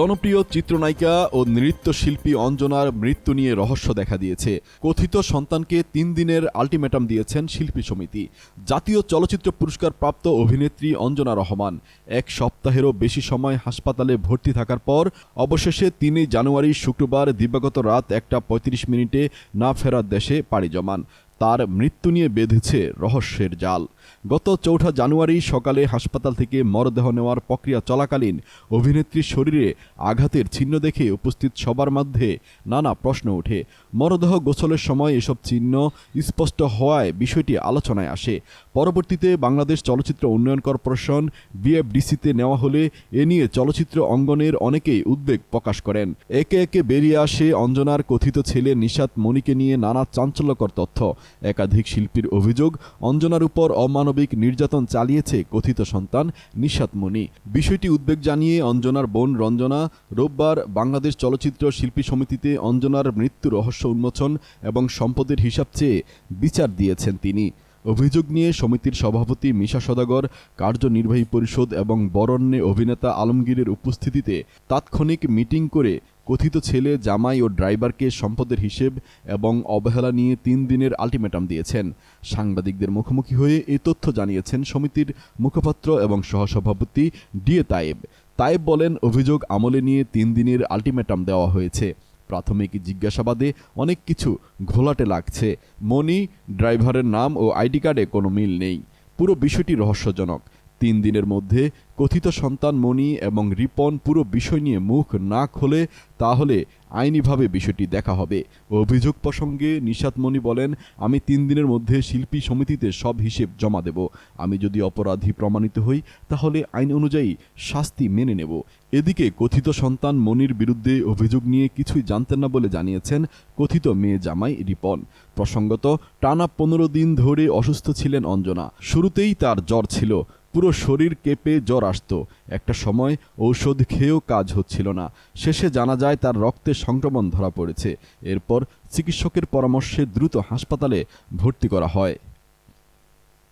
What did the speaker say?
জনপ্রিয় চিত্রনায়িকা ও নৃত্যশিল্পী অঞ্জনার মৃত্যু নিয়ে রহস্য দেখা দিয়েছে। কথিত সন্তানকে তিন দিনের আলটিমেটাম দিয়েছেন শিল্পী সমিতি। জাতীয় চলচ্চিত্র পুরস্কার প্রাপ্ত অভিনেত্রী অঞ্জনা রহমান। এক সপ্তাহেরও বেশি সময় হাসপাতালে ভর্তি থাকার পর, অবশেষে তিনই জানুয়ারি শুক্রবার দিবাগত রাত একটা পঁয়ত্রিশ মিনিটে না ফেরার দেশে পাড়ি জমান। তার মৃত্যু নিয়ে বেঁধেছে রহস্যের জাল। গত চৌঠা জানুয়ারি সকালে হাসপাতাল থেকে মরদেহ নেওয়ার প্রক্রিয়া চলাকালীন অভিনেত্রীর শরীরে আঘাতের চিহ্ন দেখে উপস্থিত সবার মধ্যে নানা প্রশ্ন ওঠে। মরদেহ গোসলের সময় এসব চিহ্ন স্পষ্ট হওয়ায় বিষয়টি আলোচনায় আসে। পরবর্তীতে বাংলাদেশ চলচ্চিত্র উন্নয়ন কর্পোরেশন বিএফডিসিতে নেওয়া হলে এ নিয়ে চলচ্চিত্র অঙ্গনের অনেকেই উদ্বেগ প্রকাশ করেন। একে একে বেরিয়ে আসে অঞ্জনার কথিত ছেলে নিশাত মণিকে নিয়ে নানা চাঞ্চল্যকর তথ্য। একাধিক শিল্পীর অভিযোগ, অঞ্জনার উপর অমানবিক নির্যাতন চালিয়েছে কথিত সন্তান নিশাত মণি বিষয়টি উদ্বেগ জানিয়ে অঞ্জনার বোন রঞ্জনা রোববার বাংলাদেশ চলচ্চিত্র শিল্পী সমিতিতে অঞ্জনার মৃত্যু রহস্য উন্মোচন এবং সম্পদের হিসাব চেয়ে বিচার দিয়েছেন তিনি। অভিযোগ নিয়ে সমিতির সভাপতি মিশা সদাগর, কার্যনির্বাহী পরিষদ এবং বরণ্যে অভিনেতা আলমগীরের উপস্থিতিতে তাৎক্ষণিক মিটিং করে কথিত ছেলে, জামাই ও ড্রাইভারকে সম্পদের হিসেব এবং অবহেলা নিয়ে তিন দিনের আলটিমেটাম দিয়েছেন। সাংবাদিকদের মুখোমুখি হয়ে এই তথ্য জানিয়েছেন সমিতির মুখপাত্র এবং সহসভাপতি ডিএ তায়েব। তায়েব বলেন, অভিযোগ আমলে নিয়ে তিন দিনের আলটিমেটাম দেওয়া হয়েছে। প্রাথমিক জিজ্ঞাসাবাদে অনেক কিছু ঘোলাটে লাগছে। মনি, ড্রাইভারের নাম ও আইডি কার্ডে কোনো মিল নেই। পুরো বিষয়টি রহস্যজনক। তিন দিনের মধ্যে কথিত সন্তান মণি এবং রিপন পুরো বিষয় নিয়ে মুখ না খোলে, তাহলে আইনিভাবে বিষয়টি দেখা হবে। অভিযোগ প্রসঙ্গে নিশাত মণি বলেন, আমি তিন দিনের মধ্যে শিল্পী সমিতিতে সব হিসেব জমা দেব। আমি যদি অপরাধী প্রমাণিত হই, তাহলে আইন অনুযায়ী শাস্তি মেনে নেব। এদিকে কথিত সন্তান মনির বিরুদ্ধে অভিযোগ নিয়ে কিছুই জানতেন না বলে জানিয়েছেন কথিত মেয়ে জামাই রিপন। প্রসঙ্গত, টানা পনেরো দিন ধরে অসুস্থ ছিলেন অঞ্জনা। শুরুতেই তার জ্বর ছিল। পুরো শরীর কেঁপে জ্বর আসত। একটা সময় ঔষধ খেয়েও কাজ হচ্ছিল না। শেষে জানা যায় তার রক্তে সংক্রমণ ধরা পড়েছে। এরপর চিকিৎসকের পরামর্শে দ্রুত হাসপাতালে ভর্তি করা হয়।